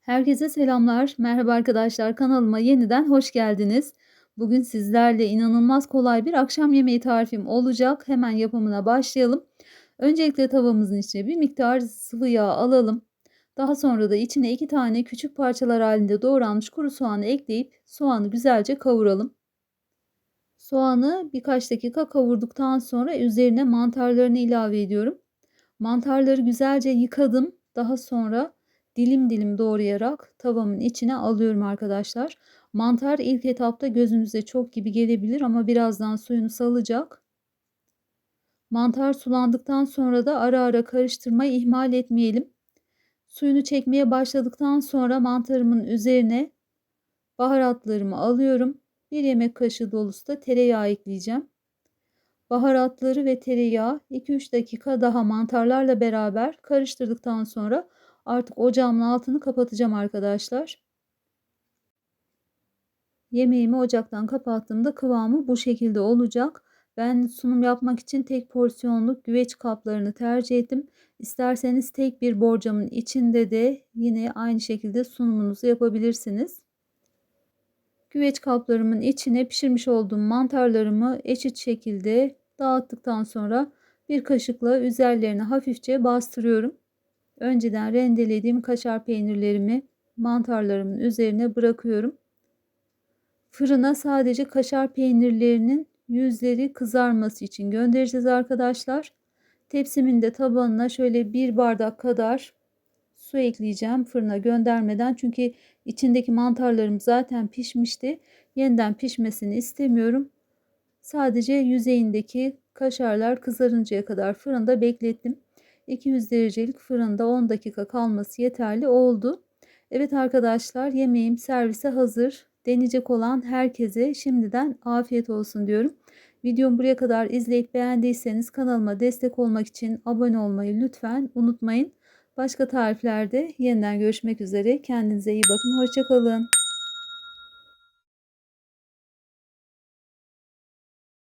Herkese selamlar. Merhaba arkadaşlar. Kanalıma yeniden hoş geldiniz. Bugün sizlerle inanılmaz kolay bir akşam yemeği tarifim olacak. Hemen yapımına başlayalım. Öncelikle tavamızın içine bir miktar sıvı yağ alalım. Daha sonra da içine iki tane küçük parçalar halinde doğranmış kuru soğanı ekleyip soğanı güzelce kavuralım. Soğanı birkaç dakika kavurduktan sonra üzerine mantarlarını ilave ediyorum. Mantarları güzelce yıkadım. Daha sonra dilim dilim doğrayarak tavamın içine alıyorum arkadaşlar. Mantar ilk etapta gözünüze çok gibi gelebilir ama birazdan suyunu salacak. Mantar sulandıktan sonra da ara ara karıştırmayı ihmal etmeyelim. Suyunu çekmeye başladıktan sonra mantarımın üzerine baharatlarımı alıyorum. Bir yemek kaşığı dolusu da tereyağı ekleyeceğim. Baharatları ve tereyağı 2-3 dakika daha mantarlarla beraber karıştırdıktan sonra Artık ocağımın altını kapatacağım arkadaşlar. Yemeğimi ocaktan kapattığımda kıvamı bu şekilde olacak. Ben sunum yapmak için tek porsiyonluk güveç kaplarını tercih ettim. İsterseniz tek bir borcamın içinde de yine aynı şekilde sunumunuzu yapabilirsiniz. Güveç kaplarımın içine pişirmiş olduğum mantarlarımı eşit şekilde dağıttıktan sonra bir kaşıkla üzerlerine hafifçe bastırıyorum. Önceden rendelediğim kaşar peynirlerimi mantarlarımın üzerine bırakıyorum. Fırına sadece kaşar peynirlerinin yüzleri kızarması için göndereceğiz arkadaşlar. Tepsimin de tabanına şöyle bir bardak kadar su ekleyeceğim fırına göndermeden. Çünkü içindeki mantarlarım zaten pişmişti. Yeniden pişmesini istemiyorum. Sadece yüzeyindeki kaşarlar kızarıncaya kadar fırında beklettim. 200 derecelik fırında 10 dakika kalması yeterli oldu. Evet arkadaşlar yemeğim servise hazır. Deneyecek olan herkese şimdiden afiyet olsun diyorum. Videomu buraya kadar izleyip beğendiyseniz kanalıma destek olmak için abone olmayı lütfen unutmayın. Başka tariflerde yeniden görüşmek üzere. Kendinize iyi bakın. Hoşçakalın.